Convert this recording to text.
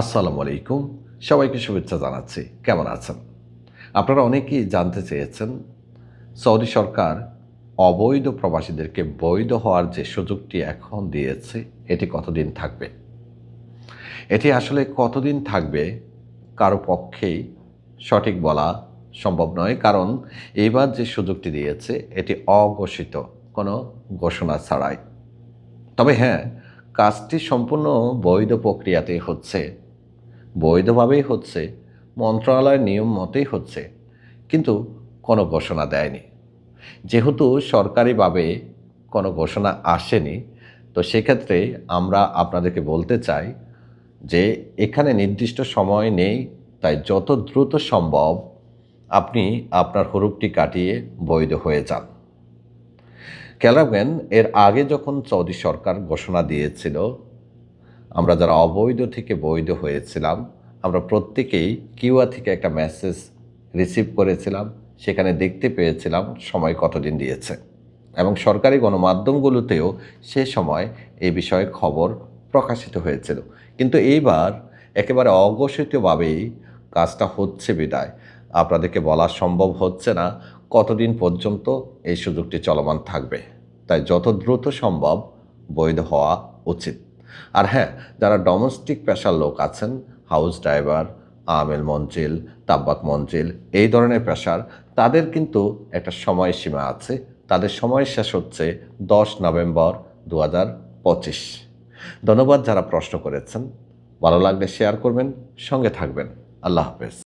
আসসালামু আলাইকুম। সবাইকে শুভেচ্ছা জানাচ্ছি। কেমন আছেন? আপনারা অনেকেই জানতে চেয়েছেন, সৌদি সরকার অবৈধ প্রবাসীদেরকে বৈধ হওয়ার যে সুযোগটি এখন দিয়েছে, এটি কতদিন থাকবে? এটি আসলে কতদিন থাকবে, কারও পক্ষেই সঠিক বলা সম্ভব নয়, কারণ এইবার যে সুযোগটি দিয়েছে, এটি অঘোষিত, কোনো ঘোষণা ছাড়াই। তবে হ্যাঁ কাজটি সম্পূর্ণ বৈধ প্রক্রিয়াতেই হচ্ছে। বৈধভাবেই হচ্ছে, মন্ত্রণালয়ের নিয়ম মতেই হচ্ছে, কিন্তু কোনো ঘোষণা দেয়নি। যেহেতু সরকারিভাবে কোনো ঘোষণা আসেনি, তো সেক্ষেত্রে আমরা আপনাদেরকে বলতে চাই যে এখানে নির্দিষ্ট সময় নেই, তাই যত দ্রুত সম্ভব আপনি আপনার হরুপটি কাটিয়ে বৈধ হয়ে যান। খেয়াল এর আগে যখন সৌদি সরকার ঘোষণা দিয়েছিল, আমরা যারা অবৈধ থেকে বৈধ হয়েছিলাম আমরা প্রত্যেকেই কিউয়া থেকে একটা মেসেজ রিসিভ করেছিলাম, সেখানে দেখতে পেয়েছিলাম সময় কতদিন দিয়েছে। এবং সরকারি গণমাধ্যমগুলোতেও সে সময় এই বিষয়ে খবর প্রকাশিত হয়েছিল। কিন্তু এইবার একেবারে অঘোষিতভাবেই কাজটা হচ্ছে বিদায়। আপনাদেরকে বলা সম্ভব হচ্ছে না কতদিন পর্যন্ত এই সুযোগটি চলমান থাকবে। তাই যত দ্রুত সম্ভব বৈধ হওয়া উচিত। আর হ্যাঁ যারা ডোমেস্টিক পেশার লোক আছেন হাউস ড্রাইভার, আমেল মঞ্চেল তাব্বাক মঞ্চেল এই ধরনের পেশার। তাদের কিন্তু একটা সময়সীমা আছে। তাদের সময় শেষ হচ্ছে দশ নভেম্বর দু পঁচিশ। ধন্যবাদ যারা প্রশ্ন করেছেন। ভালো লাগলে শেয়ার করবেন, সঙ্গে থাকবেন। আল্লাহ হাফেজ।